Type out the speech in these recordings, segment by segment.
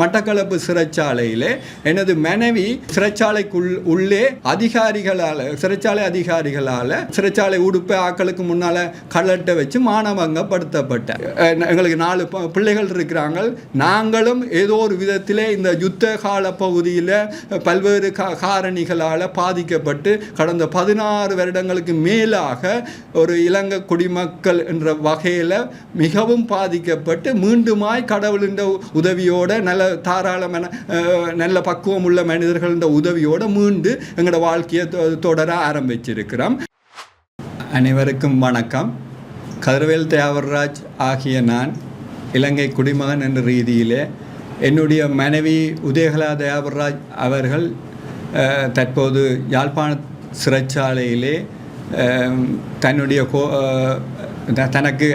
மட்டக்களப்பு சிறைச்சாலையிலே எனது மனைவி சிறைச்சாலைக்குள் உள்ளே அதிகாரிகளால் சிறைச்சாலை அதிகாரிகளால் சிறைச்சாலை உடுப்பை ஆக்களுக்கு முன்னால் கலட்டை வச்சு மாணவங்கப்படுத்தப்பட்டார் எங்களுக்கு நாலு ப- பிள்ளைகள் இருக்கிறாங்க நாங்களும் ஏதோ ஒரு விதத்தில் இந்த யுத்த கால பகுதியில் பல்வேறு காரணிகளால் பாதிக்கப்பட்டு கடந்த பதினாறு வருடங்களுக்கு மேலாக ஒரு இலங்கை குடிமக்கள் என்ற வகையில் மிகவும் பாதிக்கப்பட்டு மீண்டுமாய் கடவுளின் உதவியோட நல்ல தாராளமான நல்ல பக்குவம் உள்ள மனிதர்களின் உதவியோட மீண்டு எங்களோட வாழ்க்கையை தொ- தொடர ஆரம்பிச்சிருக்கிறோம். அனைவருக்கும் வணக்கம். கதிரவேல் தேவர்ராஜ் ஆகிய நான் இலங்கை குடிமகன் என்ற ரீதியிலே என்னுடைய மனைவி உதயகலா தேவர்ராஜ் அவர்கள் அஹ், தற்போது யாழ்ப்பாண சிறைச்சாலையிலே தன்னுடைய கோ தனக்கு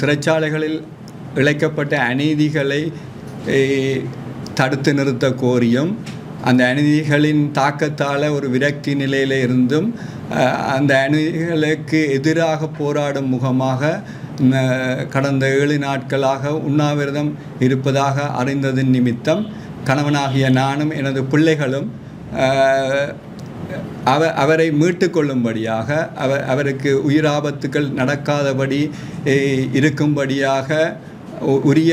சிறைச்சாலைகளில் இழைக்கப்பட்ட அநீதிகளை தடுத்து நிறுத்த கோரியும் அந்த அநீதிகளின் தாக்கத்தால் ஒரு விரக்தி நிலையில் இருந்தும் அந்த அநீதிகளுக்கு எதிராக போராடும் முகமாக கடந்த ஏழு நாட்களாக உண்ணாவிரதம் இருப்பதாக அறிந்ததன் நிமித்தம் கணவனாகிய நானும் எனது பிள்ளைகளும் அவ அவரை மீட்டு கொள்ளும்படியாக அவர் அவருக்கு உயிராபத்துக்கள் நடக்காதபடி இருக்கும்படியாக உரிய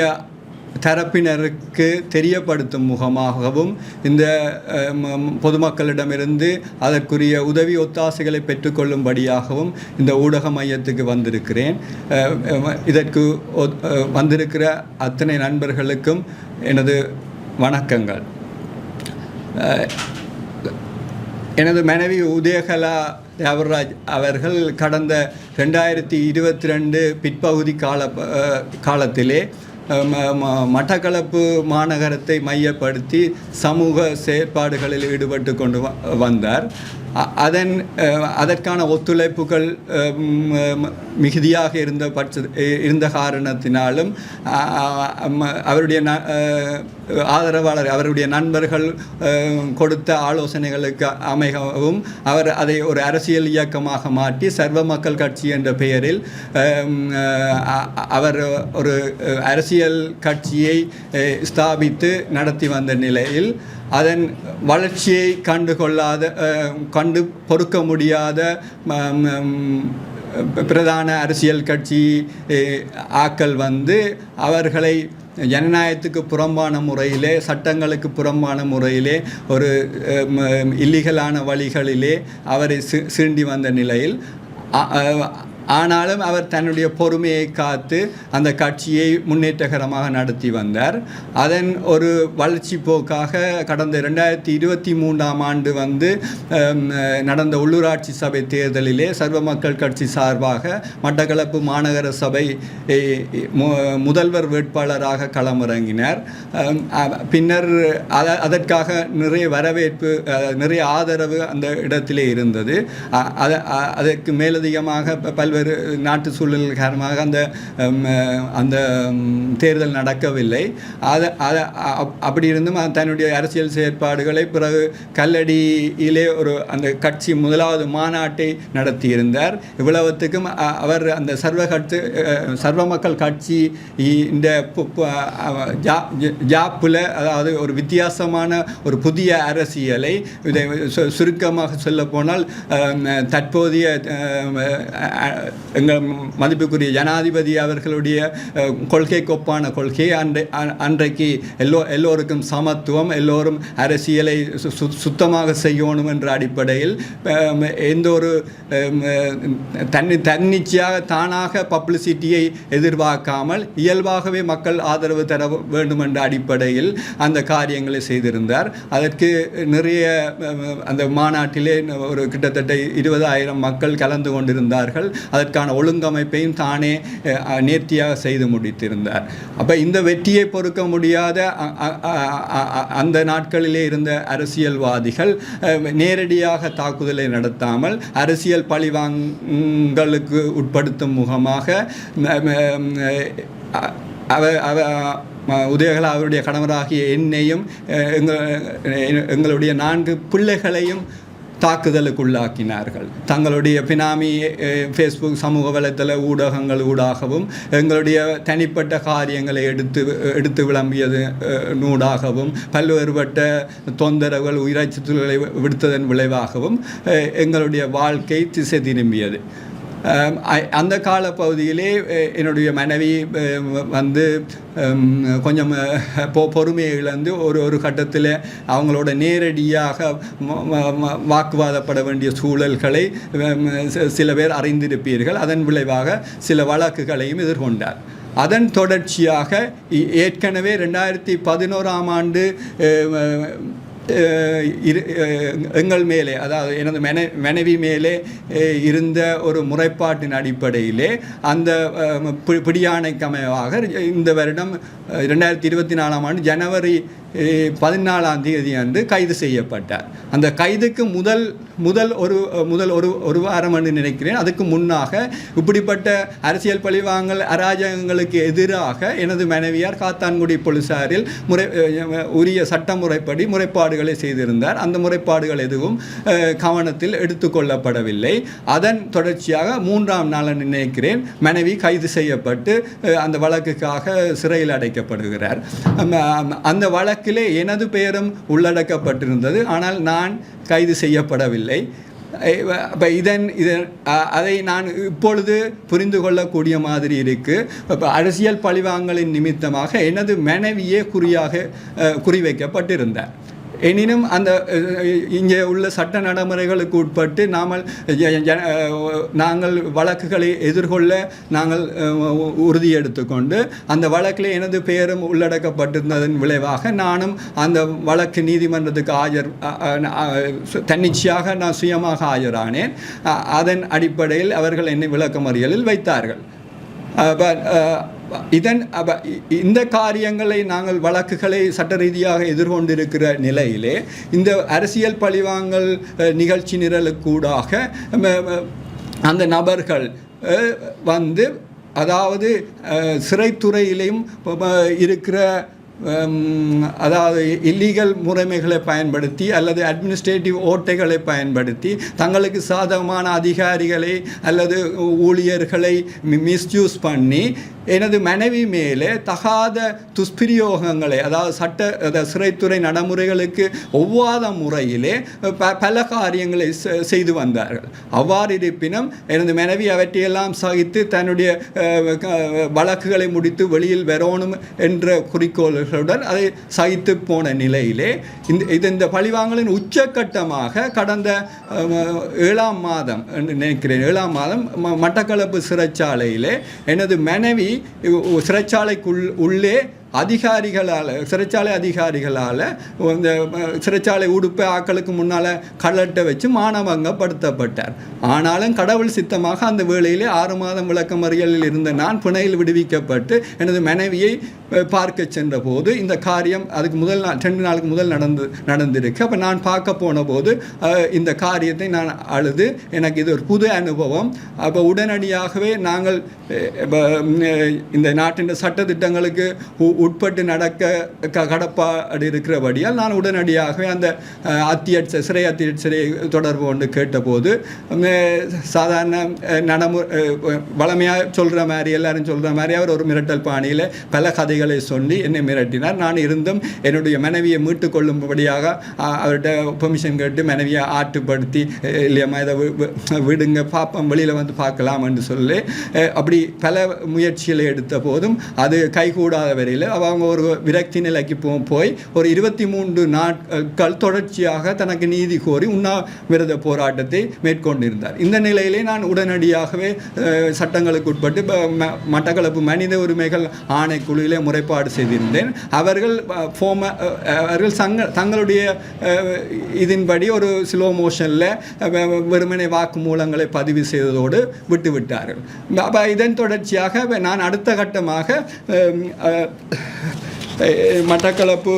தரப்பினருக்கு தெரியப்படுத்தும் முகமாகவும் இந்த பொதுமக்களிடமிருந்து அதற்குரிய உதவி ஒத்தாசைகளை பெற்றுக்கொள்ளும்படியாகவும் இந்த ஊடக மையத்துக்கு வந்திருக்கிறேன். இதற்கு ஒத்- வந்திருக்கிற அத்தனை நண்பர்களுக்கும் எனது வணக்கங்கள். எனது மனைவி உதயகலா தேவராஜ் அவர்கள் கடந்த ரெண்டாயிரத்தி இருபத்தி ரெண்டு பிற்பகுதி கால காலத்திலே மட்டக்களப்பு மாநகரத்தை மையப்படுத்தி சமூக செயற்பாடுகளில் ஈடுபட்டு கொண்டு வ- வந்தார். அதன் அதற்கான ஒத்துழைப்புகள் மிகுதியாக இருந்த பட்ச இருந்த காரணத்தினாலும் அவருடைய ந- ஆதரவாளர் அவருடைய நண்பர்கள் கொடுத்த ஆலோசனைகளுக்கு அமைகவும் அவர் அதை ஒரு அரசியல் இயக்கமாக மாற்றி சர்வ மக்கள் கட்சி என்ற பெயரில் அவர் ஒரு அரசியல் கட்சியை ஸ்தாபித்து நடத்தி வந்த நிலையில் அதன் வளர்ச்சியை கண்டு கொள்ளாத கண்டு பொறுக்க முடியாத பிரதான அரசியல் கட்சி ஆக்கள் வந்து அவர்களை ஜனநாயகத்துக்கு புறம்பான முறையிலே சட்டங்களுக்கு புறம்பான முறையிலே ஒரு இல்லீகலான வழிகளிலே அவரை சீண்டி வந்த நிலையில் ஆனாலும் அவர் தன்னுடைய பொறுமையை காத்து அந்த கட்சியை முன்னேற்றகரமாக நடத்தி வந்தார். அதன் ஒரு வளர்ச்சி போக்காக கடந்த ரெண்டாயிரத்தி இருபத்தி மூன்றாம் ஆண்டு வந்து நடந்த உள்ளூராட்சி சபை தேர்தலிலே சர்வ மக்கள் கட்சி சார்பாக மட்டக்களப்பு மாநகர சபை முதல்வர் வேட்பாளராக களமிறங்கினார். பின்னர் அதற்காக நிறைய வரவேற்பு நிறைய ஆதரவு அந்த இடத்திலே இருந்தது. அதற்கு மேலதிகமாக பல்வேறு பல்வேறு நாட்டு சூழல் காரணமாக அந்த அந்த தேர்தல் நடக்கவில்லை. அது அது அப்படி இருந்தும் தன்னுடைய அரசியல் செயற்பாடுகளை பிறகு கல்லடியிலே ஒரு அந்த கட்சி முதலாவது மாநாட்டை நடத்தியிருந்தார். இவ்வளவுத்துக்கும் அவர் அந்த சர்வ கட்சி சர்வ மக்கள் கட்சி இந்த பு- ஜாப்பில் அதாவது ஒரு வித்தியாசமான ஒரு புதிய அரசியலை இதை சு- சுருக்கமாக சொல்ல போனால் தற்போதைய எங்கள் மதிப்புக்குரிய ஜனாதிபதி அவர்களுடைய கொள்கை கொப்பான கொள்கை அன்றை அன்றைக்கு எல்லோ எல்லோருக்கும் சமத்துவம் எல்லோரும் அரசியலை சு- சுத்தமாக செய்யணும் என்ற அடிப்படையில் எந்த ஒரு தன்னி தன்னிச்சையாக தானாக பப்ளிசிட்டியை எதிர்பார்க்காமல் இயல்பாகவே மக்கள் ஆதரவு தர வேண்டும் என்ற அடிப்படையில் அந்த காரியங்களை செய்திருந்தார். அதற்கு நிறைய அந்த மாநாட்டிலே ஒரு கிட்டத்தட்ட இருபதாயிரம் மக்கள் கலந்து கொண்டிருந்தார்கள். அதற்கான ஒழுங்கமைப்பையும் தானே நேர்த்தியாக செய்து முடித்திருந்தார். அப்போ இந்த வெற்றியை பொறுக்க முடியாத அந்த நாட்களிலே இருந்த அரசியல்வாதிகள் நேரடியாக தாக்குதலை நடத்தாமல் அரசியல் பழிவாங்களுக்கு உட்படுத்தும் முகமாக அவ அவ உதயகலா அவருடைய கணவராகிய என்னையும் எங்களுடைய நான்கு பிள்ளைகளையும் தாக்குதலுக்குள்ளாக்கினார்கள். தங்களுடைய பினாமி ஃபேஸ்புக் சமூக வலைத்தள ஊடகங்கள் ஊடாகவும் எங்களுடைய தனிப்பட்ட காரியங்களை எடுத்து எடுத்து விளம்பியது நூடாகவும் பல்வேறுபட்ட தொந்தரவுகள் உயிரச்சுறுத்தல்களை விடுத்ததன் விளைவாகவும் எங்களுடைய வாழ்க்கை திசை திரும்பியது. Um, அந்த கால பகுதியிலே என்னுடைய மனைவி வந்து um, கொஞ்சம் பொ பொறுமையை இழந்து ஒரு ஒரு கட்டத்தில் அவங்களோட நேரடியாக வாக்குவாதப்பட வேண்டிய சூழல்களை சில பேர் அறிந்திருப்பீர்கள். அதன் விளைவாக சில வழக்குகளையும் எதிர்கொண்டார். அதன் தொடர்ச்சியாக ஏற்கனவே ரெண்டாயிரத்தி பதினோராம் ஆண்டு இரு எங்கள் மேலே அதாவது எனது மனை மனைவி மேலே இருந்த ஒரு முறைப்பாட்டின் அடிப்படையிலே அந்த அஹ், பி- இந்த வருடம் ரெண்டாயிரத்தி இருபத்தி நாலாம் ஆண்டு ஜனவரி பதினாலாம் தேதி அன்று கைது செய்யப்பட்டார். அந்த கைதுக்கு முதல் முதல் ஒரு முதல் ஒரு ஒரு வாரம் என்று நினைக்கிறேன். அதுக்கு முன்னாக இப்படிப்பட்ட அரசியல் பழிவாங்கல் அராஜகங்களுக்கு எதிராக எனது மனைவியார் காத்தான்குடி போலீசாரில் முறை உரிய சட்ட முறைப்படி முறைப்பாடுகளை செய்திருந்தார். அந்த முறைப்பாடுகள் எதுவும் கவனத்தில் எடுத்துக்கொள்ளப்படவில்லை அதன் தொடர்ச்சியாக மூன்றாம் நாள் நினைக்கிறேன் மனைவி கைது செய்யப்பட்டு அந்த வழக்குக்காக சிறையில் அடைக்கப்படுகிறார். அந்த வழக்கு வழக்கிலே எனது பெயரும் உள்ளடக்கப்பட்டிருந்தது. ஆனால் நான் கைது செய்யப்படவில்லை. இப்போ இதன் இதன் அதை நான் இப்பொழுது புரிந்து கொள்ளக்கூடிய மாதிரி இருக்குது இப்போ அரசியல் பழிவாங்கலின் நிமித்தமாக எனது மனைவியே குறியாக குறிவைக்கப்பட்டிருந்தார். எனினும் அந்த இங்கே உள்ள சட்ட நடைமுறைகளுக்கு உட்பட்டு நாமல் நாங்கள் வழக்குகளை எதிர்கொள்ள நாங்கள் உறுதி எடுத்துக்கொண்டு அந்த வழக்கில் எனது பெயரும் உள்ளடக்கப்பட்டிருந்ததன் விளைவாக நானும் அந்த வழக்கு நீதிமன்றத்துக்கு ஆஜர் தன்னிச்சையாக நான் சுயமாக ஆஜரானேன். அதன் அடிப்படையில் அவர்கள் என்னை விளக்கமறியலில் வைத்தார்கள். இதன் இந்த காரியங்களை நாங்கள் வழக்குகளை சட்ட ரீதியாக எதிர்கொண்டிருக்கிற நிலையிலே இந்த அரசியல் பழிவாங்கல் நிகழ்ச்சி நிரலுக்கூடாக அந்த நபர்கள் வந்து அதாவது சிறைத்துறையிலையும் இருக்கிற அதாவது இல்லீகல் முறைமைகளை பயன்படுத்தி அல்லது அட்மினிஸ்ட்ரேட்டிவ் ஓட்டைகளை பயன்படுத்தி தங்களுக்கு சாதகமான அதிகாரிகளை அல்லது ஊழியர்களை மிஸ்யூஸ் பண்ணி எனது மனைவி மேலே தகாத துஷ்பிரயோகங்களை அதாவது சட்ட அதாவது சிறைத்துறை நடைமுறைகளுக்கு ஒவ்வாத முறையிலே ப பல காரியங்களை செய்து வந்தார்கள். அவ்வாறு இருப்பினும் எனது மனைவி அவற்றையெல்லாம் சகித்து தன்னுடைய வழக்குகளை முடித்து வெளியில் வரணும் என்ற குறிக்கோள்களுடன் அதை சகித்து போன நிலையிலே இந்த இது இந்த பழிவாங்கலின் உச்சக்கட்டமாக கடந்த ஏழாம் மாதம் நினைக்கிறேன் ஏழாம் மாதம் ம- மட்டக்களப்பு சிறைச்சாலையிலே எனது மனைவி சிறைச்சாலைக்குள் உள்ளே அதிகாரிகளால் சிறைச்சாலை அதிகாரிகளால் இந்த சிறைச்சாலை உடுப்பை ஆக்களுக்கு முன்னால் கலட்டை வச்சு மானபங்கப்படுத்தப்பட்டார். ஆனாலும் கடவுள் சித்தமாக அந்த வேளையிலே ஆறு மாதம் விளக்கமறியலில் இருந்த நான் பிணையில் விடுவிக்கப்பட்டு எனது மனைவியை பார்க்க சென்ற போது இந்த காரியம் அதுக்கு முதல் நாள் ரெண்டு நாளுக்கு முதல் நடந்து நடந்திருக்கு. அப்போ நான் பார்க்க போன போது இந்த காரியத்தை நான் அழுது எனக்கு இது ஒரு புது அனுபவம். அப்போ உடனடியாகவே நாங்கள் இந்த நாட்டின் சட்டத்திட்டங்களுக்கு உ- உட்பட்டு நடக்க க கடப்பாடு இருக்கிறபடியால் நான் உடனடியாகவே அந்த அத்தியட்ச சிறை அத்தியட்சரை தொடர்பு கொண்டு கேட்டபோது சாதாரண நடமு வளமையாக சொல்கிற மாதிரி எல்லாரும் சொல்கிற மாதிரி அவர் ஒரு மிரட்டல் பாணியில் பல கதைகளை சொல்லி என்னை மிரட்டினார். நான் இருந்தும் என்னுடைய மனைவியை மீட்டு கொள்ளும்படியாக அவர்கிட்ட பெர்மிஷன் கேட்டு மனைவியை ஆட்டுப்படுத்தி இல்லையம்மா இதை வி- விடுங்க பாப்போம் வெளியில் வந்து பார்க்கலாம் என்று சொல்லி அப்படி பல முயற்சிகளை எடுத்த போதும் அது கைகூடாத வரையில் அவங்க ஒரு விரக்தி நிலைக்கு போ போய் ஒரு இருபத்தி மூன்று நாட்கள் தொடர்ச்சியாக தனக்கு நீதி கோரி உண்ணாவிரத போராட்டத்தை மேற்கொண்டிருந்தார். இந்த நிலையிலே நான் உடனடியாகவே சட்டங்களுக்கு உட்பட்டு மட்டக்களப்பு மனித உரிமைகள் ஆணைக்குழுவிலே முறைப்பாடு செய்திருந்தேன். அவர்கள் ஃபோம அவர்கள் சங்க தங்களுடைய இதன்படி ஒரு ஸ்லோ மோஷனில் வெறுமனை வாக்குமூலங்களை பதிவு செய்ததோடு விட்டுவிட்டார்கள். அப்போ இதன் தொடர்ச்சியாக நான் அடுத்த கட்டமாக மட்டக்களப்பு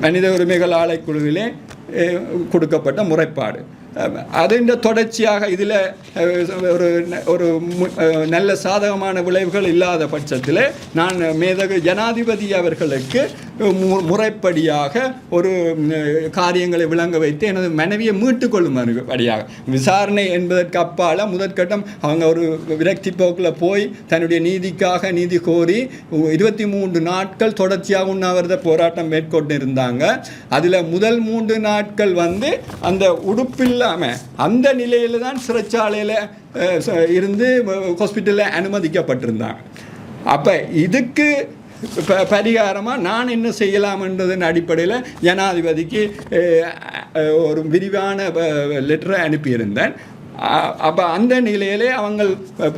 மனித உரிமைகள் ஆலைக்குழுவிலே கொடுக்கப்பட்ட முறைப்பாடு. அஹ், அதின் தொடர்ச்சியாக இதில் ஒரு ஒரு நல்ல சாதகமான விளைவுகள் இல்லாத பட்சத்தில் நான் மேதகு ஜனாதிபதி அவர்களுக்கு முறைப்படியாக ஒரு காரியங்களை விளங்க வைத்து எனது மனைவியை மீட்டுக்கொள்ளும் படியாக விசாரணை என்பதற்கு அப்பால் முதற்கட்டம் அவங்க ஒரு விரக்தி போக்கில் போய் தன்னுடைய நீதிக்காக நீதி கோரி இருபத்தி மூன்று நாட்கள் தொடர்ச்சியாக உண்ணாவிரத போராட்டம் மேற்கொண்டு இருந்தாங்க அதில் முதல் மூன்று நாட்கள் வந்து அந்த உடுப்பில்லாமல் அந்த நிலையில் தான் சிறைச்சாலையில் இருந்து ஹாஸ்பிட்டலில் அனுமதிக்கப்பட்டிருந்தாங்க. அப்போ இதுக்கு பரிகாரமாக நான் என்ன செய்யலாம்ன்றதன் அடிப்படையில் ஜனாதிபதிக்கு அஹ், அஹ், ஒரு விரிவான லெட்டரை அனுப்பியிருந்தேன். அப்போ அந்த நிலையிலே அவங்க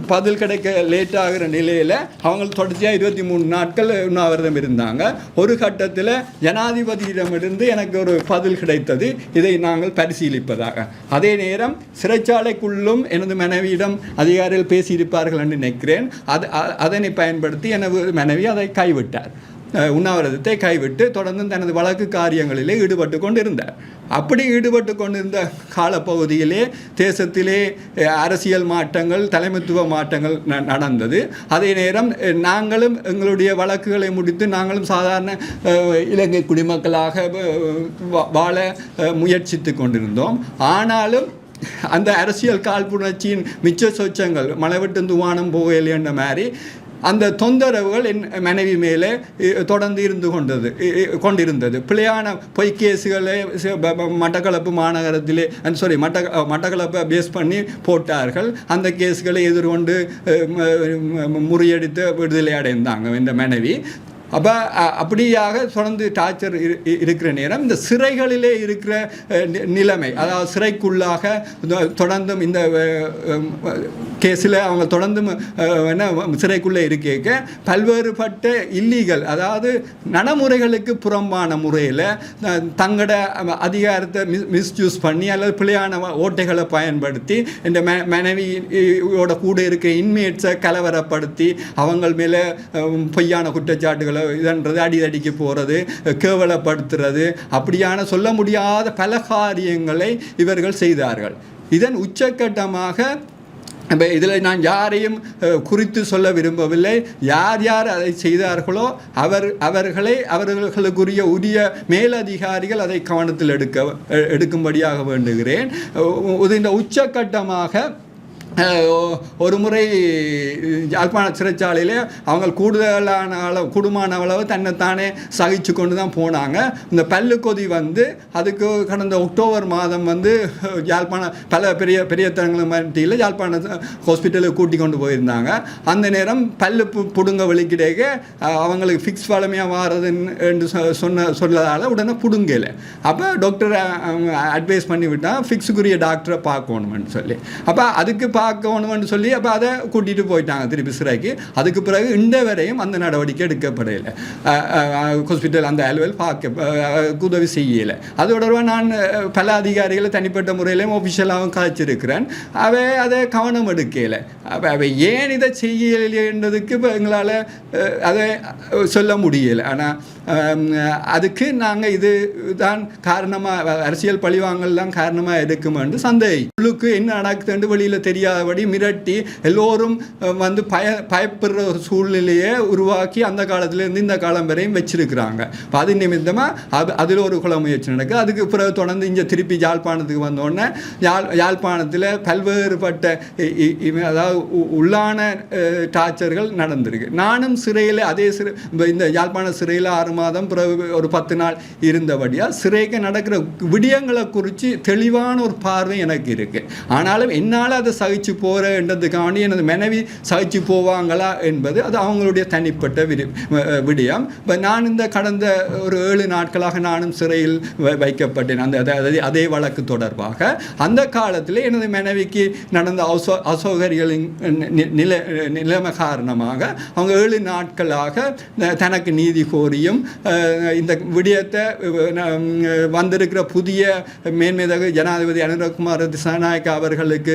பதில் கிடைக்க லேட் ஆகிற நிலையில் அவங்க தொடர்ச்சியாக இருபத்தி மூணு நாட்கள் உண்ணாவிரதம் இருந்தாங்க. ஒரு கட்டத்தில் ஜனாதிபதியிடமிருந்து எனக்கு ஒரு பதில் கிடைத்தது. இதை நாங்கள் பரிசீலிப்பதாக. அதே நேரம் சிறைச்சாலைக்குள்ளும் எனது மனைவியிடம் அதிகாரிகள் பேசியிருப்பார்கள் என்று நினைக்கிறேன். அது அதனை பயன்படுத்தி எனது மனைவி அதை கைவிட்டார். உண்ணாவிரதத்தை கைவிட்டு தொடர்ந்து தனது வழக்கு காரியங்களிலே ஈடுபட்டு கொண்டிருந்தார். அப்படி ஈடுபட்டு கொண்டிருந்த காலப்பகுதியிலே தேசத்திலே அரசியல் மாற்றங்கள் தலைமைத்துவ மாற்றங்கள் ந- நடந்தது. அதே நேரம் நாங்களும் எங்களுடைய வழக்குகளை முடித்து நாங்களும் சாதாரண இலங்கை குடிமக்களாக வா- வாழ முயற்சித்து கொண்டிருந்தோம். ஆனாலும் அந்த அரசியல் காழ்ப்புணர்ச்சியின் மிச்ச சொச்சங்கள் மலைவெட்டும் துவானம் போகலை என்ற மாதிரி அந்த தொந்தரவுகள் என் மனைவி மேலே தொடர்ந்து இருந்து கொண்டது கொண்டிருந்தது. பிழையான பொய் கேஸுகளை மட்டக்களப்பு மாநகரத்திலே சாரி மட்ட மட்டக்களப்பை பேஸ் பண்ணி போட்டார்கள். அந்த கேஸ்களை எதிர்கொண்டு முறியடித்து விடுதலை அடைந்தாங்க இந்த மனைவி. அப்போ அப்படியாக தொடர்ந்து டார்ச்சர் இருக்கிற நேரம் இந்த சிறைகளிலே இருக்கிற நி- நிலைமை அதாவது சிறைக்குள்ளாக இந்த தொடர்ந்தும் இந்த கேஸில் அவங்க தொடர்ந்தும் என்ன சிறைக்குள்ளே இருக்க பல்வேறுபட்ட இல்லீகல் அதாவது நடைமுறைகளுக்கு புறம்பான முறையில் தங்களோட அதிகாரத்தை மிஸ் மிஸ்யூஸ் பண்ணி அல்லது பிழையான ஓட்டைகளை பயன்படுத்தி இந்த ம மனைவியோட கூட இருக்க இன்மேட்ஸை கலவரப்படுத்தி அவங்க மேலே பொய்யான குற்றச்சாட்டுகளை இதன்றது அடிதடிக்கு போகிறது கேவலப்படுத்துறது அப்படியான சொல்ல முடியாத பல காரியங்களை இவர்கள் செய்தார்கள். இதன் உச்சக்கட்டமாக இப்போ இதில் நான் யாரையும் குறித்து சொல்ல விரும்பவில்லை. யார் யார் அதை செய்தார்களோ அவர் அவர்களை அவர்களுக்குரிய உரிய மேலதிகாரிகள் அதை கவனத்தில் எடுக்க எடுக்கும்படியாக வேண்டுகிறேன். இந்த உச்சக்கட்டமாக ஒரு முறை யாழ்ப்பாண சிறைச்சாலையில் அவங்க கூடுதலான அளவு கூடுமான அளவு தன்னைத்தானே சகிச்சு கொண்டு தான் போனாங்க. இந்த பல்லு கொதி வந்து அதுக்கு கடந்த அக்டோபர் மாதம் வந்து யாழ்ப்பாண பல பெரிய பெரிய தரங்கள் மட்டியில் யாழ்ப்பாண ஹாஸ்பிட்டலுக்கு கூட்டி கொண்டு போயிருந்தாங்க. அந்த நேரம் பல்லு பு புடுங்க வழிக்கிடையே அவங்களுக்கு ஃபிக்ஸ் வளமையாக மாறுதுன்னு என்று சொ- சொன்ன சொல்லதால் உடனே புடுங்கலை. அப்போ டாக்டர் அட்வைஸ் பண்ணி விட்டால் ஃபிக்ஸுக்குரிய டாக்டரை பார்க்கணும்னு சொல்லி. அப்போ அதுக்கு பா பார்க்கணும்னு சொல்லி அப்போ அதை கூட்டிகிட்டு போயிட்டாங்க திருப்பி சிறைக்கு. அதுக்கு பிறகு இந்த வரையும் அந்த நடவடிக்கை எடுக்கப்படலை. ஹாஸ்பிட்டல் அந்த அலுவல் பார்க்க உதவி செய்யலை. அது தொடர்பாக நான் பல அதிகாரிகளை தனிப்பட்ட முறையிலையும் ஒஃபிஷியலாகவும் காய்ச்சிருக்கிறேன். அவை அதை கவனம் எடுக்கலை. அப்போ அவை ஏன் இதை செய்யலைன்றதுக்கு இப்போ எங்களால் அதை சொல்ல முடியலை. ஆனால் அதுக்கு நாங்கள் இது தான் காரணமாக அரசியல் பழிவாங்கல் தான் காரணமாக எடுக்குமென்று சந்தேகம். உள்ளுக்கு என்ன நடக்குதுன்னு வெளியில் தெரியாதபடி மிரட்டி எல்லோரும் வந்து பய பயப்படுற ஒரு சூழ்நிலையை உருவாக்கி அந்த காலத்திலேருந்து இந்த காலம் வரையும் வச்சிருக்கிறாங்க. அப்ப அது நிமித்தமாக அது அதில் ஒரு குல முயற்சி நடக்குது. அதுக்கு பிறகு தொடர்ந்து இங்கே திருப்பி யாழ்ப்பாணத்துக்கு வந்தோடனே யாழ் யாழ்ப்பாணத்தில் பல்வேறுபட்ட இ- இவ- அதாவது உள்ளான டார்ச்சர்கள் நடந்திருக்கு. நானும் சிறையில் அதே சிறை இந்த யாழ்ப்பாண சிறையில் ஆறு மாதம் பிறகு ஒரு பத்து நாள் இருந்தபடியாக சிறைக்கு நடக்கிற விடயங்களை குறித்து தெளிவான ஒரு பார்வை எனக்கு இருக்குது ஆனாலும் என்னால் அதை சகிச்சு போகிறன்றதுக்காண்டி எனது மனைவி சகிச்சு போவாங்களா என்பது அது அவங்களுடைய தனிப்பட்ட விரு விடயம். இப்போ நான் இந்த கடந்த ஒரு ஏழு நாட்களாக நானும் சிறையில் வைக்கப்பட்டேன். அந்த அதாவது அதே வழக்கு தொடர்பாக. அந்த காலத்தில் எனது மனைவிக்கு நடந்த அசோ அசௌகரியங்களின் நில நிலைமை காரணமாக அவங்க ஏழு நாட்களாக தனக்கு நீதி கோரியும் இந்த விடயத்தை வந்திருக்கிற புதிய மேன்மேதகு ஜனாதிபதி அனுரகுமார் திசாநாயக்க அவர்களுக்கு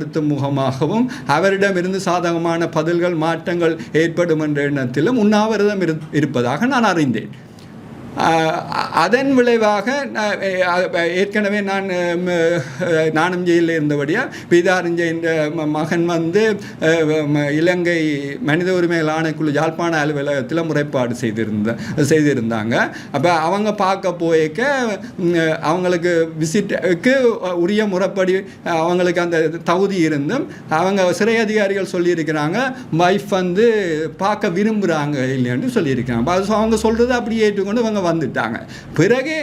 பயன்படுத்தும் முகமாகவும் அவரிடமிருந்து சாதகமான பதில்கள் மாற்றங்கள் ஏற்படும் என்ற எண்ணத்திலும் உண்ணாவிரதம் இரு- இருப்பதாக நான் அறிந்தேன். அதன் விளைவாக ஏற்கனவே நான் நானும் ஜெயிலில் இருந்தபடியாக பீதாரஞ்ச என்ற மகன் வந்து இலங்கை மனித உரிமைகள் ஆணைக்குழு யாழ்ப்பாண அலுவலகத்தில் முறைப்பாடு செய்திருந்த செய்திருந்தாங்க. அப்போ அவங்க பார்க்க போயிக்க அவங்களுக்கு விசிட்டுக்கு உரிய முறைப்படி அவங்களுக்கு அந்த தகுதி இருந்தும் அவங்க சிறை அதிகாரிகள் சொல்லியிருக்கிறாங்க வைஃப் வந்து பார்க்க விரும்புகிறாங்க இல்லைன்னு சொல்லியிருக்கிறாங்க. அது அவங்க சொல்கிறது அப்படியே ஏற்றுக்கொண்டு அவங்க வந்துட்டாங்க. பிறகு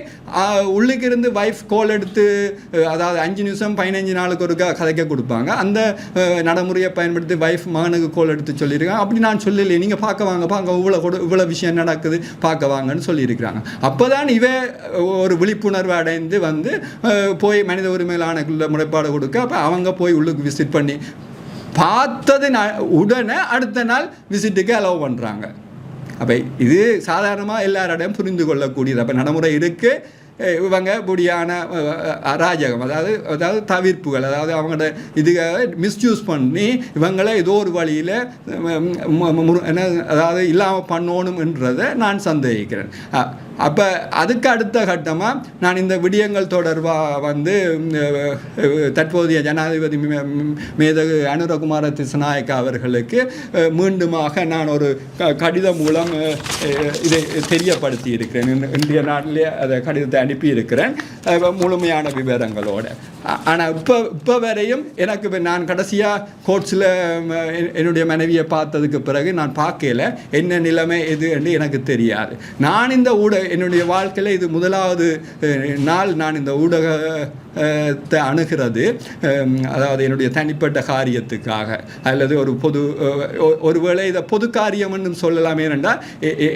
உள்ளுக்கிருந்து உள்ளுக்கு இருந்து வைஃப் கோல் எடுத்து அதாவது அஞ்சு நிமிஷம் பதினஞ்சு நாளுக்கு ஒருக்கா கதைக்க கொடுப்பாங்க. அந்த நடைமுறையை பயன்படுத்தி வைஃப் மகனுக்கு கோல் எடுத்து சொல்லியிருக்காங்க. அப்படி நான் சொல்லலையே. நீங்கள் பார்க்க வாங்க பார்க்க இவ்வளோ கொடு இவ்வளோ விஷயம் நடக்குது பார்க்க வாங்கன்னு சொல்லியிருக்கிறாங்க. அப்போ தான் இவ ஒரு விழிப்புணர்வு அடைந்து வந்து போய் மனித உரிமையிலான ஆணைக்குள்ள முறைப்பாடு கொடுக்க அப்போ அவங்க போய் உள்ளுக்கு விசிட் பண்ணி பார்த்தது உடனே அடுத்த நாள் விசிட்டுக்கு அலோவ் பண்ணுறாங்க அப்போ இது சாதாரணமாக எல்லாரிடம் புரிந்து கொள்ளக்கூடியது. அப்போ நடைமுறை இருக்குது இவங்க இப்படியான அராஜகம் அதாவது அதாவது தவிர்ப்புகள் அதாவது அவங்களோட இதுக்காக மிஸ்யூஸ் பண்ணி இவங்களை ஏதோ ஒரு வழியில் என்ன அதாவது இல்லாமல் பண்ணணும்ன்றதை நான் சந்தேகிக்கிறேன். அப்போ அதுக்கு அடுத்த கட்டமாக நான் இந்த விடயங்கள் தொடர்பாக வந்து தற்போதைய ஜனாதிபதி மேதகு அனுரகுமார திசநாயக்க அவர்களுக்கு மீண்டுமாக நான் ஒரு க- கடிதம் மூலம் இதை தெரியப்படுத்தி இருக்கிறேன் இந்திய நாட்டிலே அதை கடிதத்தை அனுப்பி இருக்கிறேன் முழுமையான விவரங்களோட. ஆனால் இப்போ இப்போ வரையும் எனக்கு நான் கடைசியாக கோர்ட்ஸில் என்னுடைய மனைவியை பார்த்ததுக்கு பிறகு நான் பார்க்கல. என்ன நிலைமை எது என்று எனக்கு தெரியாது. நான் இந்த ஊடக என்னுடைய வாழ்க்கையில் இது முதலாவது நாள். நான் இந்த ஊடக அணுகிறது. அதாவது என்னுடைய தனிப்பட்ட காரியத்துக்காக. அல்லது ஒரு பொது ஒ- ஒருவேளை இதை பொது காரியம்னு சொல்லலாமே. என்றால்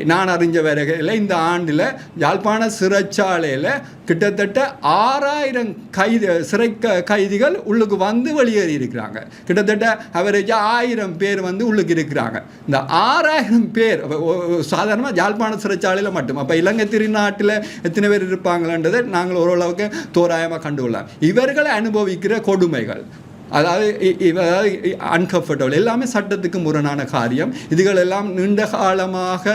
நான் அறிஞ்ச வரையில் இந்த ஆண்டில் யாழ்ப்பாண சிறைச்சாலையில் கிட்டத்தட்ட ஆறாயிரம் கைது சிறை க- கைதிகள் உள்ளுக்கு வந்து வெளியேறி இருக்கிறாங்க. கிட்டத்தட்ட அவரேஜ் ஆயிரம் பேர் வந்து உள்ளுக்கு இருக்கிறாங்க. இந்த ஆறாயிரம் பேர் சாதாரணமாக யாழ்ப்பாண சிறைச்சாலையில் மட்டும். அப்போ இலங்கை திருநாட்டில் எத்தனை பேர் இருப்பாங்களன்றதை நாங்கள் ஓரளவுக்கு தோராயமாக கண்டு கண்டுகொள்ளலாம் இவர்களை அனுபவிக்கிற கொடுமைகள். அதாவது இ- அதாவது அன்கம்ஃபர்டபுள் எல்லாமே சட்டத்துக்கு முரணான காரியம். இதுகளெல்லாம் நீண்ட காலமாக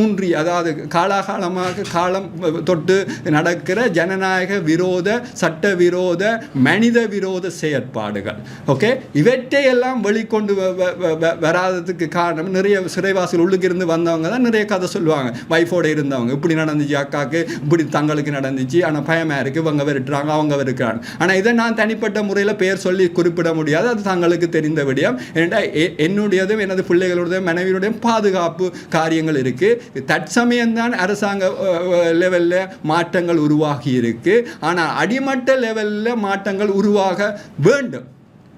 ஊன்றி அதாவது காலாகாலமாக காலம் தொட்டு நடக்கிற ஜனநாயக விரோத சட்ட விரோத மனித விரோத செயற்பாடுகள். ஓகே இவற்றை எல்லாம் வெளிக்கொண்டு வ- வ- வ- வ- வராததுக்கு காரணம் நிறைய சிறைவாசல் உள்ளுக்கு இருந்து வந்தவங்க தான் நிறைய கதை சொல்லுவாங்க. வைஃபோட இருந்தவங்க இப்படி நடந்துச்சு அக்காவுக்கு இப்படி தங்களுக்கு நடந்துச்சு ஆனால் பயமாக இருக்குது இவங்க வெறுட்டுறாங்க அவங்க வெறுக்கிறாங்க. ஆனால் இதை நான் தனிப்பட்ட முறையில் பேர் சொல்லி குறிப்பிட முடியாது அது தங்களுக்கு தெரிந்த விடயம். ஏன்னா எ- என்னுடையதும் எனது பிள்ளைகளுடையதும் மனைவியுடையும் பாதுகாப்பு காரியங்கள் இருக்குது தற்சமயம்தான் அரசாங்க லெவலில் மாற்றங்கள் உருவாகி இருக்கு. ஆனால் அடிமட்ட லெவலில் மாற்றங்கள் உருவாக வேண்டும்.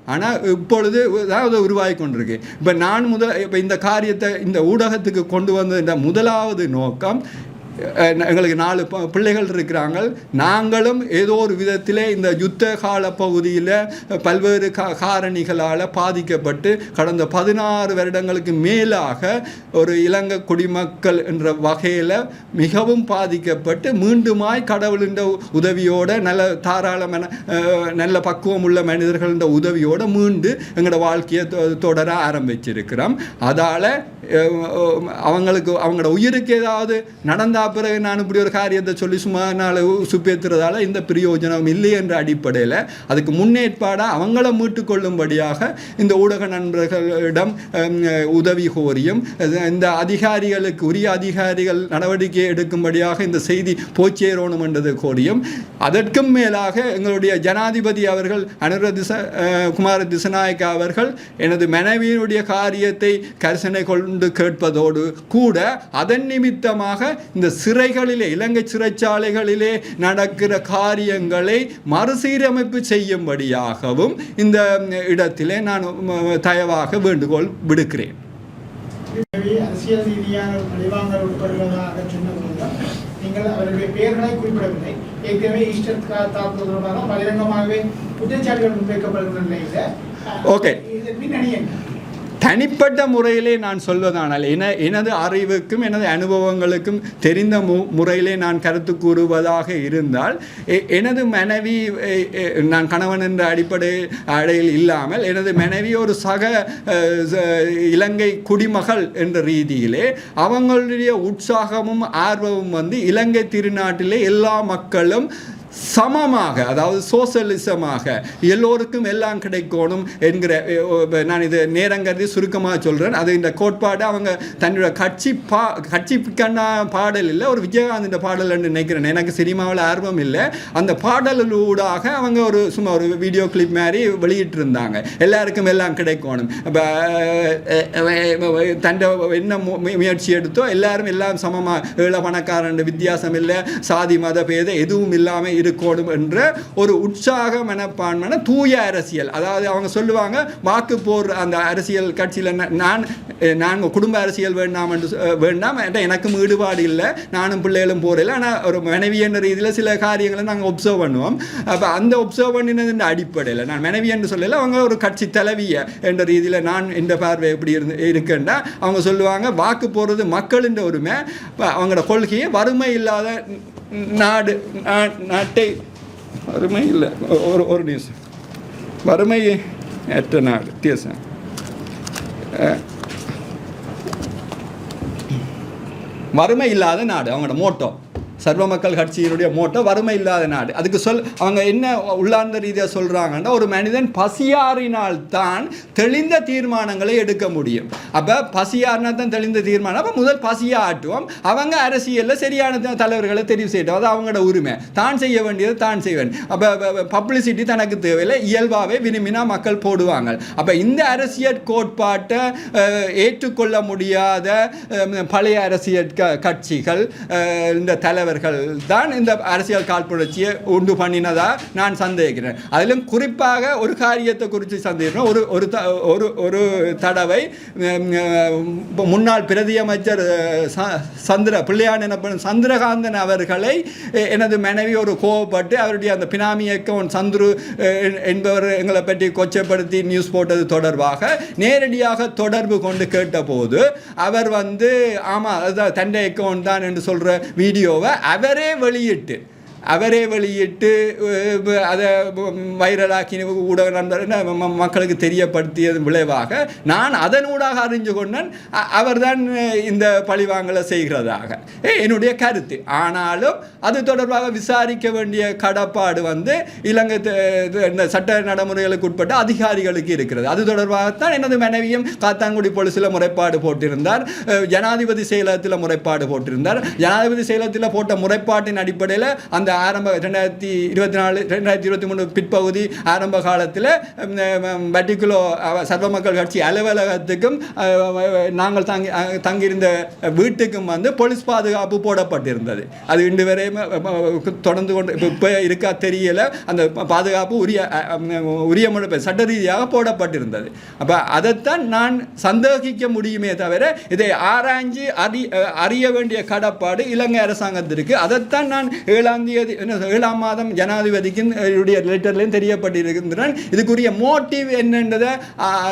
ஆனால் இப்பொழுது அதாவது உருவாகி கொண்டிருக்கு. இப்போ நான் முதல் இப்போ இந்த காரியத்தை இந்த ஊடகத்துக்கு கொண்டு வந்த இந்த முதலாவது நோக்கம் எங்களுக்கு நாலு ப- பிள்ளைகள் இருக்கிறாங்க. நாங்களும் ஏதோ ஒரு விதத்தில் இந்த யுத்த கால பகுதியில் பல்வேறு கா காரணிகளால் பாதிக்கப்பட்டு கடந்த பதினாறு வருடங்களுக்கு மேலாக ஒரு இலங்கை குடிமக்கள் என்ற வகையில் மிகவும் பாதிக்கப்பட்டு மீண்டுமாய் கடவுளின் உதவியோட நல்ல தாராளமான நல்ல பக்குவம் உள்ள மனிதர்களின் உதவியோட மீண்டு எங்களோட வாழ்க்கையை தொ- தொடர ஆரம்பிச்சிருக்கிறோம். அதால் அவங்களுக்கு அவங்களோட உயிருக்கு ஏதாவது நடந்தால் பிறகு நான் இப்படி ஒரு காரியத்தை சொல்லி சும்மா நாள் சுப்பேத்துறதால இந்த பிரயோஜனம் இல்லை என்ற அடிப்படையில் அதுக்கு முன்னேற்பாடாக அவங்கள மீட்டுக்கொள்ளும்படியாக இந்த ஊடக நண்பர்களிடம் உதவி கோரியும் இந்த அதிகாரிகளுக்கு உரிய அதிகாரிகள் நடவடிக்கை எடுக்கும்படியாக இந்த செய்தி போச்சேரணும் என்றது கோரியும். அதற்கும் மேலாக எங்களுடைய ஜனாதிபதி அவர்கள் அனுர திச குமார திசநாயக்க அவர்கள் எனது மனைவியினுடைய காரியத்தை கரிசனை கொண்டு கேட்பதோடு கூட அதன் நிமித்தமாக இந்த சிறைகளிலே இலங்கை சிறைச்சாலைகளிலே நடக்கிற காரியங்களை மறுசீரமைப்பு செய்யும்படியாகவும் இந்த இடத்திலே நான் தயவாக வேண்டுகோள் விடுக்கிறேன். எனவே அரசியல் ரீதியான ஒரு பழிவாங்கல் உட்படுவதாக சொன்னபோதுதான் நீங்கள் அவருடைய பெயர்களை குறிப்பிடவில்லை. ஏற்கனவே ஈஸ்டர் தா- தாக்குதல் தொடர்பாக பகிரங்கமாகவே குற்றச்சாட்டுகள் முன்வைக்கப்படுகிற நிலையில் அஹ், Okay. இது பின்னணி என்ன? தனிப்பட்ட முறையிலே நான் சொல்வதானால் என எனது அறிவுக்கும் எனது அனுபவங்களுக்கும் தெரிந்த மு முறையிலே நான் கருத்து கூறுவதாக இருந்தால் எ- எனது மனைவி நான் கணவன் என்ற அடிப்படை அடையில் இல்லாமல் எனது மனைவி ஒரு சக இலங்கை குடிமகள் என்ற ரீதியிலே அவங்களுடைய உற்சாகமும் ஆர்வமும் வந்து இலங்கை திருநாட்டிலே எல்லா மக்களும் சமமாக அதாவது சோசலிசமாக எல்லோருக்கும் எல்லாம் கிடைக்கணும் என்கிற நான் இது நேரங்கிறது சுருக்கமாக சொல்கிறேன் அது இந்த கோட்பாடு அவங்க தன்னோட கட்சி பா கட்சிக்கான பாடல் இல்லை ஒரு விஜயகாந்தின் பாடல் என்று நினைக்கிறேன். எனக்கு சினிமாவில் ஆர்வம் இல்லை. அந்த பாடலூடாக அவங்க ஒரு சும்மா ஒரு வீடியோ கிளிப் மாதிரி வெளியிட்டிருந்தாங்க. எல்லாருக்கும் எல்லாம் கிடைக்கணும். அப்போ என்ன மு- முயற்சி எடுத்தோ எல்லாரும் எல்லாம் சமமாக ஏழை பணக்காரன் வித்தியாசம் இல்லை சாதி மத பேத எதுவும் இல்லாமல் இருக்கணும் என்ற ஒரு உற்சாக மனப்பான்மையான தூய அரசியல். அதாவது அவங்க சொல்லுவாங்க வாக்கு போர் அந்த அரசியல் கட்சியில் நான் நாங்கள் குடும்ப அரசியல் வேண்டாம் என்று சொ- வேண்டாம். என்கிட்ட எனக்கும் ஈடுபாடு இல்லை. நானும் பிள்ளைகளும் போகிறதில்ல ஆனால் ஒரு மனைவி என்ற ரீதியில் சில காரியங்களை நாங்கள் ஒப்சர்வ் பண்ணுவோம். அப்போ அந்த ஒப்சர்வ் பண்ணினதின் அடிப்படையில் நான் மனைவி என்று சொல்லல அவங்க ஒரு கட்சி தலைவிய என்ற ரீதியில் நான் இந்த பார்வை எப்படி இருந்து இருக்குன்னா அவங்க சொல்லுவாங்க வாக்கு போடுறது மக்களின் உரிமை அவங்களோட கொள்கையை வறுமை இல்லாத நாடு நா- நாட்டை. வறுமை இல்லை. ஒரு ஒரு நிமிஷம். வறுமை ஏற்ற நாடு. வித்தியாசம் வறுமை இல்லாத நாடு. அவங்களோட மோட்டோ சர்வ மக்கள் கட்சியினுடைய மோட்டோ வறுமை இல்லாத நாடு. அதுக்கு சொல் அவங்க என்ன உள்ளார்ந்த ரீதியாக சொல்கிறாங்கன்னா ஒரு மனிதன் பசியாறினால் தான் தெளிந்த தீர்மானங்களை எடுக்க முடியும். அப்போ பசியாறினா தான் தெளிந்த தீர்மானம். அப்போ முதல் பசியை ஆட்டுவோம் அவங்க அரசியலில் சரியான தலைவர்களை தெரிவு செய்யட்டும். அது அவங்களோட உரிமை. தான் செய்ய வேண்டியது தான் செய்வேன். அப்போ பப்ளிசிட்டி தனக்கு தேவையில்லை. இயல்பாகவே விரும்பினா மக்கள் போடுவாங்க. அப்போ இந்த அரசியல் கோட்பாட்டை ஏற்றுக்கொள்ள முடியாத பழைய அரசியல் க கட்சிகள் இந்த தலைவர்கள் தான் இந்த அரசியல் காழ்ப்புணர்ச்சியை உண்டு பண்ணினதா நான் சந்தேகிக்கிறேன். அதிலும் குறிப்பாக ஒரு காரியத்தை குறித்து சந்தேகிக்கிறேன் ஒரு ஒரு த- ஒரு ஒரு தடவை முன்னாள் பிரதி அமைச்சர் ச- சந்திர பிள்ளையான் எனப்படும் சந்திரகாந்தன் அவர்களை எனது மனைவி ஒரு கோவப்பட்டு அவருடைய அந்த பினாமி இயக்கம் சந்துரு என்பவர் எங்களை பற்றி கொச்சப்படுத்தி நியூஸ் போட்டது தொடர்பாக நேரடியாக தொடர்பு கொண்டு கேட்டபோது அவர் வந்து ஆமாம் அதுதான் தண்டை அக்கௌண்ட் தான் என்று சொல்கிற வீடியோவை அவரே வெளியிட்டு அவரே வெளியிட்டு அதை வைரலாக்கி ஊடக நண்பர் மக்களுக்கு தெரியப்படுத்தியதன் விளைவாக நான் அதனூடாக அறிஞ்சு கொண்டேன். அவர்தான் இந்த பழிவாங்கலை செய்கிறதாக. என்னுடைய கருத்து. ஆனாலும் அது தொடர்பாக விசாரிக்க வேண்டிய கடப்பாடு வந்து இலங்கை இது சட்ட நடைமுறைகளுக்கு உட்பட்ட அதிகாரிகளுக்கு இருக்கிறது. அது தொடர்பாகத்தான் எனது மனைவியும் காத்தாங்குடி போலீஸில் முறைப்பாடு போட்டிருந்தார். ஜனாதிபதி செயலகத்தில் முறைப்பாடு போட்டிருந்தார். ஜனாதிபதி செயலகத்தில் போட்ட முறைப்பாட்டின் அடிப்படையில் அந்த ஆரம்ப ரெண்டாயிரத்தி இருபத்தி நாலு ரெண்டாயிரத்தி இருபத்தி மூணு பிற்பகுதி ஆரம்ப காலத்தில் வட்டிக்குலோ சர்வ மக்கள் கட்சி அலுவலகத்துக்கும் நாங்கள் தங்கி தங்கியிருந்த வீட்டுக்கும் வந்து போலீஸ் பாதுகாப்பு போடப்பட்டிருந்தது. அது இன்று வரையும் தொடர்ந்து கொண்டு இப்போ இருக்கா தெரியல. அந்த பாதுகாப்பு உரிய உரிய முறை சட்ட ரீதியாக போடப்பட்டிருந்தது. அப்போ அதைத்தான் நான் சந்தேகிக்க முடியுமே தவிர இதை ஆராய்ஞ்சு அறி அறிய வேண்டிய கடப்பாடு இலங்கை அரசாங்கத்திற்கு அதைத்தான் நான் ஏழாம் தேதி என்ன, ஏழாம் மாதம் ஜனாதிபதிக்கு என்னுடைய லெட்டர்லையும் தெரியப்பட்டிருக்கின்றேன். இதுக்குரிய மோட்டிவ் என்னன்றதை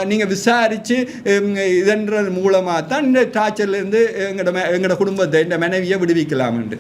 நீங்கள் விசாரித்து இதன்ற மூலமாக தான் இந்த டார்ச்சர்லேருந்து எங்களோட ம- எங்களோட குடும்பத்தை இந்த மனைவியை விடுவிக்கலாம் என்று